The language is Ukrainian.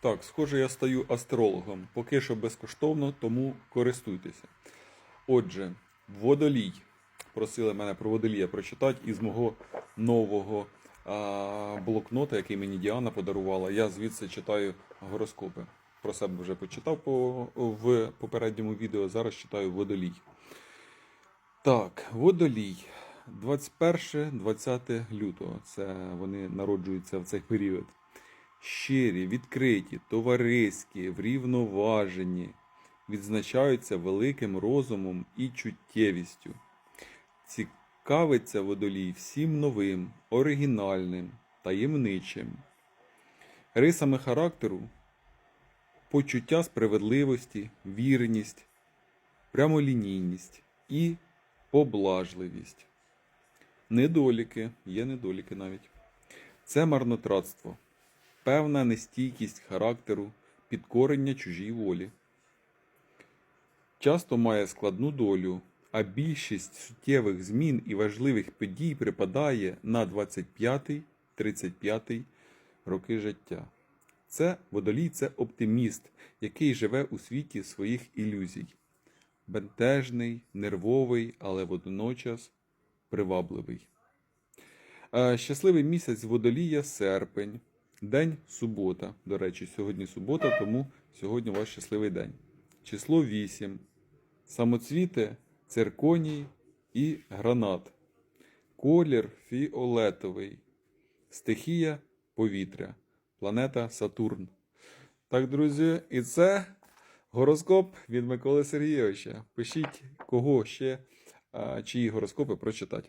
Так, схоже, я стаю астрологом. Поки що безкоштовно, тому користуйтеся. Отже, водолій. Просили мене про водолія прочитати із мого нового а, блокнота, який мені Діана подарувала. Я звідси читаю гороскопи. Про себе вже почитав по, в попередньому відео. Зараз читаю водолій. Так, водолій. 21-20 лютого. Це вони народжуються в цей період. Щирі, відкриті, товариські, врівноважені, відзначаються великим розумом і чуттєвістю. Цікавиться водолій всім новим, оригінальним, таємничим. Рисами характеру почуття справедливості, вірність, прямолінійність і поблажливість. Недоліки, є недоліки навіть. Це марнотратство, певна нестійкість характеру, підкорення чужій волі. Часто має складну долю, а більшість суттєвих змін і важливих подій припадає на 25-35 роки життя. Це водолій це оптиміст, який живе у світі своїх ілюзій. Бентежний, нервовий, але водночас привабливий. Е, Щасливий місяць водолія серпень. День субота. До речі, сьогодні субота, тому сьогодні у вас щасливий день. Число 8. Самоцвіти, цирконій і гранат. Колір фіолетовий. Стихія повітря. Планета Сатурн. Так, друзі, і це гороскоп від Миколи Сергійовича. Пишіть, кого ще, чиї гороскопи прочитати.